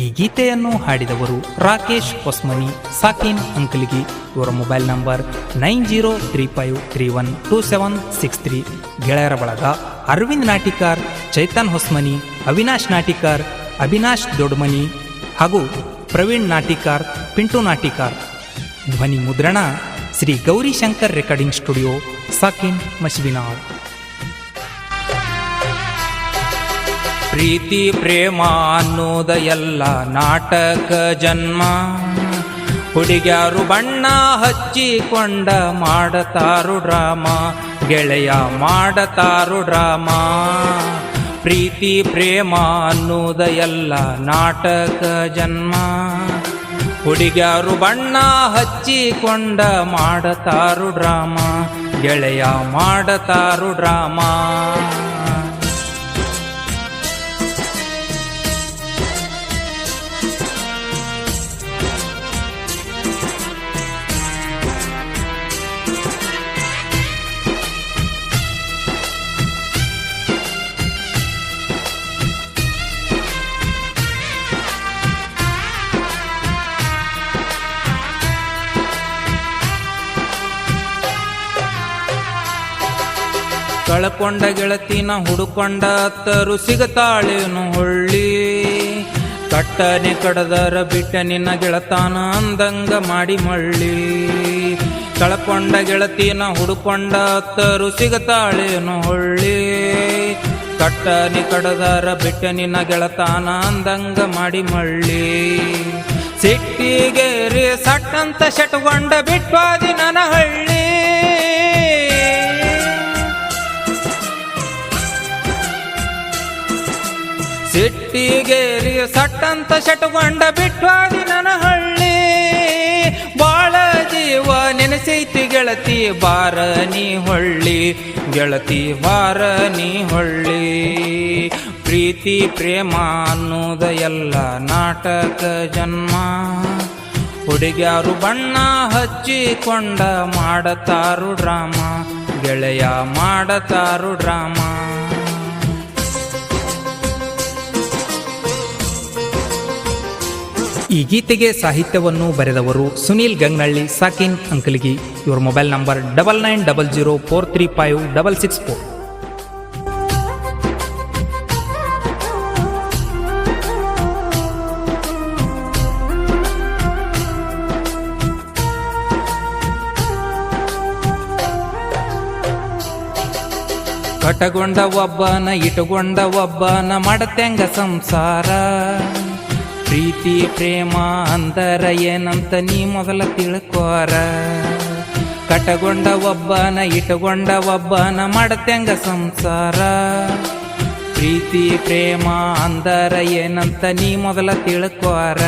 ಈ ಗೀತೆಯನ್ನು ಹಾಡಿದವರು ರಾಕೇಶ್ ಹೊಸ್ಮನಿ, ಸಾಕಿನ್ ಅಂಕಲ್ಗಿ. ಇವರ mobile number nine zero three five three one two seven six three. ಗೆಳೆಯರ ಬಳಗ ಅರವಿಂದ್ ನಾಟಿಕಾರ್, ಚೈತನ್ ಹೊಸ್ಮನಿ, ಅವಿನಾಶ್ ನಾಟಿಕಾರ್, ಅವಿನಾಶ್ ದೊಡ್ಮನಿ ಹಾಗೂ ಪ್ರವೀಣ್ ನಾಟಿಕಾರ್, ಪಿಂಟು ನಾಟಿಕಾರ್. ಧ್ವನಿ ಮುದ್ರಣ ಶ್ರೀ ಗೌರಿಶಂಕರ್ ರೆಕಾರ್ಡಿಂಗ್ ಸ್ಟುಡಿಯೋ, ಸಾಕಿನ್ ಮಶಿಬಿನಾಳ್ ಪ್ರೀತಿ, ಪ್ರೇಮ ಅನ್ನೋದ ಎಲ್ಲ ನಾಟಕ ಜನ್ಮ. ಹುಡುಗ್ಯಾರು ಬಣ್ಣ ಹಚ್ಚಿಕೊಂಡ ಮಾಡತಾರು ಡ್ರಾಮ, ಗೆಳೆಯ ಮಾಡತಾರು ಡ್ರಾಮ. ಪ್ರೀತಿ, ಪ್ರೇಮ ಅನ್ನೋದ ಎಲ್ಲ ನಾಟಕ ಜನ್ಮ. ಹುಡುಗ್ಯಾರು ಬಣ್ಣ ಹಚ್ಚಿಕೊಂಡ ಮಾಡತಾರು ಡ್ರಾಮ, ಗೆಳೆಯ ಮಾಡತಾರು ಡ್ರಾಮಾ. ಕಳ್ಕೊಂಡ ಗೆಳತಿನ ಹುಡುಕೊಂಡ ಅತ್ತರು ಸಿಗತಾಳೇನು ಹೊಳ್ಳಿ. ಕಟ್ಟನೆ ಕಡದರ ಬಿಟ್ಟ ನಿನ್ನ ಗೆಳತಾನ ಅಂದಂಗ ಮಾಡಿ ಮಳ್ಳಿ. ಕಳ್ಕೊಂಡ ಗೆಳತಿನ ಹುಡುಕೊಂಡ ಅತ್ತರು ಸಿಗತಾಳೇನು ಹೊಳ್ಳಿ. ಕಟ್ಟನೆ ಕಡದರ ಬಿಟ್ಟ ನಿನ್ನ ಗೆಳತಾನ ಅಂದಂಗ ಮಾಡಿ ಮಳ್ಳಿ. ಸಿಟ್ಟಿಗೇರಿ ಸಟ್ಟಂತ ಶಟ್ಕೊಂಡ ಬಿಟ್ವಾದಿ ನನ್ನ ಹಳ್ಳಿ. ಸಿಟ್ಟಿಗೇರಿ ಸಟ್ಟಂತ ಶಟಗೊಂಡ ಬಿಟ್ವಾದಿ ನನ್ನ ಹಳ್ಳಿ ಬಾಳ ಜೀವ ನೆನೆಸೈತಿ ಗೆಳತಿ ಬಾರ ನೀ ಹೊಳ್ಳಿ. ಗೆಳತಿ, ಬಾರ ನೀ ಹೊಳ್ಳಿ. ಪ್ರೀತಿ, ಪ್ರೇಮ ಅನ್ನೋದ ಎಲ್ಲ ನಾಟಕ ಜನ್ಮ. ಹುಡುಗ್ಯಾರು ಬಣ್ಣ ಹಚ್ಚಿಕೊಂಡ ಮಾಡತಾರು ಡ್ರಾಮ. ಗೆಳೆಯ ಮಾಡತಾರು ಡ್ರಾಮಾ. ಈ ಗೀತೆಗೆ ಸಾಹಿತ್ಯವನ್ನು ಬರೆದವರು ಸುನೀಲ್ ಗಂಗ್ನಳ್ಳಿ, ಸಾಕಿನ್ ಅಂಕಲ್ಗಿ. ಇವರ mobile number double nine double zero four three five double six four. ಕಟಗೊಂಡ ಒಬ್ಬನ, ಇಟಗೊಂಡ ಒಬ್ಬನ ಮಾಡತೆಂಗ ಸಂಸಾರ. ಪ್ರೀತಿ, ಪ್ರೇಮ ಅಂದರ ಏನಂತ ನೀ ಮೊದಲ ತಿಳ್ಕೋರ. ಕಟಗೊಂಡ ಒಬ್ಬನ, ಇಟಗೊಂಡ ಒಬ್ಬನ ಮಾಡತ್ಯಂಗ ಸಂಸಾರ. ಪ್ರೀತಿ, ಪ್ರೇಮ ಅಂದರ ಏನಂತ ನೀ ಮೊದಲ ತಿಳ್ಕೋರ.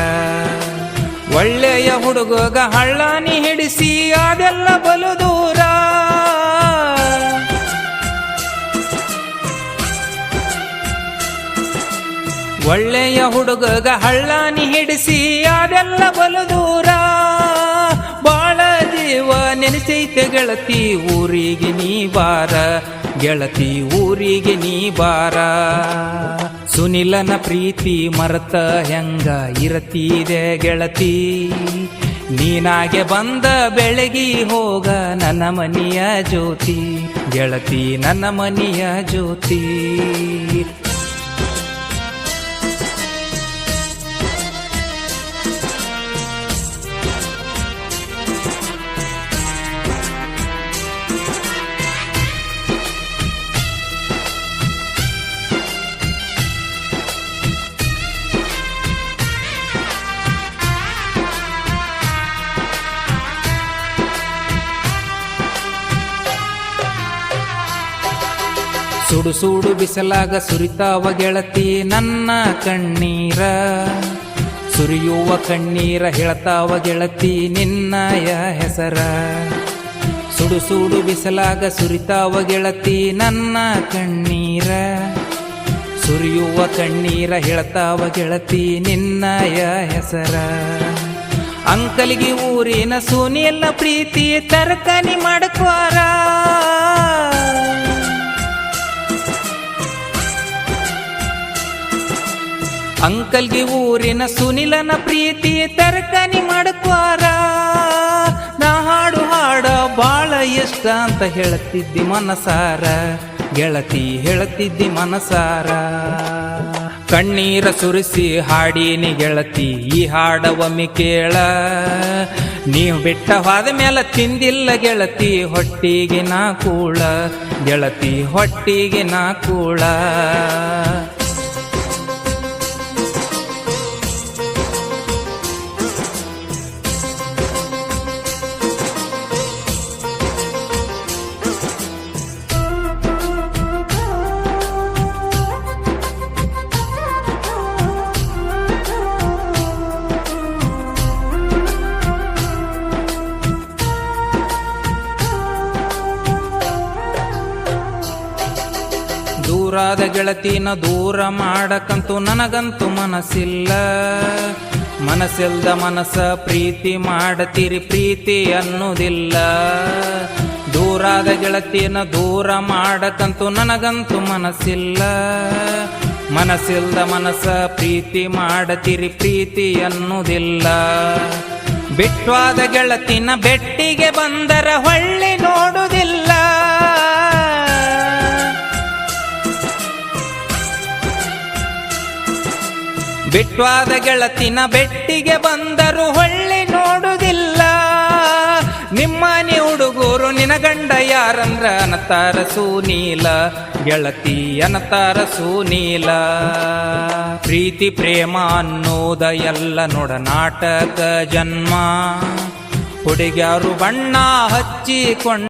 ಒಳ್ಳೆಯ ಹುಡುಗಗ ಹಳ್ಳಾನಿ ಹಿಡಿಸಿ, ಅದೆಲ್ಲ ಬಲು ದೂರ. ಒಳ್ಳೆಯ ಹುಡುಗಗ ಹಳ್ಳಾನಿ ಹಿಡಿಸಿ, ಅದೆಲ್ಲ ಬಲು ದೂರ. ಬಾಳ ಜೀವ ನೆನೆಸೈತೆ ಗೆಳತಿ, ಊರಿಗೆ ನೀ ಬಾರ. ಗೆಳತಿ, ಊರಿಗೆ ನೀ ಬಾರ. ಸುನಿಲನ ಪ್ರೀತಿ ಮರತ ಹೆಂಗ ಇರತೀದೆ ಗೆಳತಿ? ನೀನಾಗೆ ಬಂದ ಬೆಳಗಿ ಹೋಗ ನನ್ನ ಮನೆಯ ಜ್ಯೋತಿ. ಗೆಳತಿ, ನನ್ನ ಮನೆಯ ಜ್ಯೋತಿ. ಸುಡು ಸುಡು ಬಿಸಲಾಗ ಸುರಿತಾವ ಗೆಳತಿ ನನ್ನ ಕಣ್ಣೀರ. ಸುರಿಯುವ ಕಣ್ಣೀರ ಹೇಳ್ತಾವ ಗೆಳತಿ ನಿನ್ನಯ ಹೆಸರ. ಸುಡು ಸುಡು ಬಿಸಲಾಗ ಸುರಿತಾವ ಗೆಳತಿ ನನ್ನ ಕಣ್ಣೀರ. ಸುರಿಯುವ ಕಣ್ಣೀರ ಹೇಳ್ತಾವ ಗೆಳತಿ ನಿನ್ನಯ ಹೆಸರ. ಅಂಕಲಿಗೆ ಊರಿನ ಸೋನಿಯಲ್ಲ ಪ್ರೀತಿ ತರಕಾರಿ ಮಾಡ್ಕೋರ. ಅಂಕಲ್ಗೆ ಊರಿನ ಸುನಿಲನ ಪ್ರೀತಿ ತರಕನಿ ಮಾಡ್ಕ್ವಾರ ನಾ ಹಾಡು ಹಾಡ ಬಾಳ ಇಷ್ಟ ಅಂತ ಹೇಳುತ್ತಿದ್ದಿ ಮನಸಾರ. ಗೆಳತಿ ಹೇಳುತ್ತಿದ್ದಿ ಮನಸಾರ. ಕಣ್ಣೀರ ಸುರಿಸಿ ಹಾಡೀನಿ ಗೆಳತಿ, ಈ ಹಾಡವಮ್ಮಿ ಕೇಳ. ನೀವು ಬಿಟ್ಟ ಹಾದ ಮೇಲೆ ತಿಂದಿಲ್ಲ ಗೆಳತಿ, ಹೊಟ್ಟಿಗೆ ನಾ ಕೂಳ. ಗೆಳತಿ ಹೊಟ್ಟಿಗೆ ನಾ ಕೂಳ. ದೂರಾದ ಗೆಳತಿನ ದೂರ ಮಾಡಕಂತೂ ನನಗಂತೂ ಮನಸ್ಸಿಲ್ಲ. ಮನಸ್ಸಿಲ್ದ ಮನಸ್ಸ ಪ್ರೀತಿ ಮಾಡತೀರಿ, ಪ್ರೀತಿ ಅನ್ನೋದಿಲ್ಲ. ದೂರಾದ ಗೆಳತಿನ ದೂರ ಮಾಡಕಂತೂ ನನಗಂತೂ ಮನಸ್ಸಿಲ್ಲ. ಮನಸ್ಸಿಲ್ದ ಮನಸ್ಸ ಪ್ರೀತಿ ಮಾಡತೀರಿ, ಪ್ರೀತಿ ಅನ್ನೋದಿಲ್ಲ. ಬಿಟ್ವಾದ ಗೆಳತಿನ ಬೆಟ್ಟಿಗೆ ಬಂದರ ಹೊಳ್ಳಿ ನೋಡುವುದಿಲ್ಲ ಬಿಟ್ವಾದ ಗೆಳತಿನ ಬೆಟ್ಟಿಗೆ ಬಂದರು ಹೊಳ್ಳಿ ನೋಡುವುದಿಲ್ಲ. ನಿಮ್ಮನೆ ಹುಡುಗರು ನಿನ ಗಂಡ ಯಾರಂದ್ರ ಅನತಾರ ಸೂನೀಲ, ಗೆಳತಿ ಅನತಾರ ಸೂನೀಲ. ಪ್ರೀತಿ, ಪ್ರೇಮ ಅನ್ನೋದ ಎಲ್ಲ ನೋಡ ನಾಟಕ ಜನ್ಮ. ಹುಡುಗ್ಯಾರು ಬಣ್ಣ ಹಚ್ಚಿಕೊಂಡ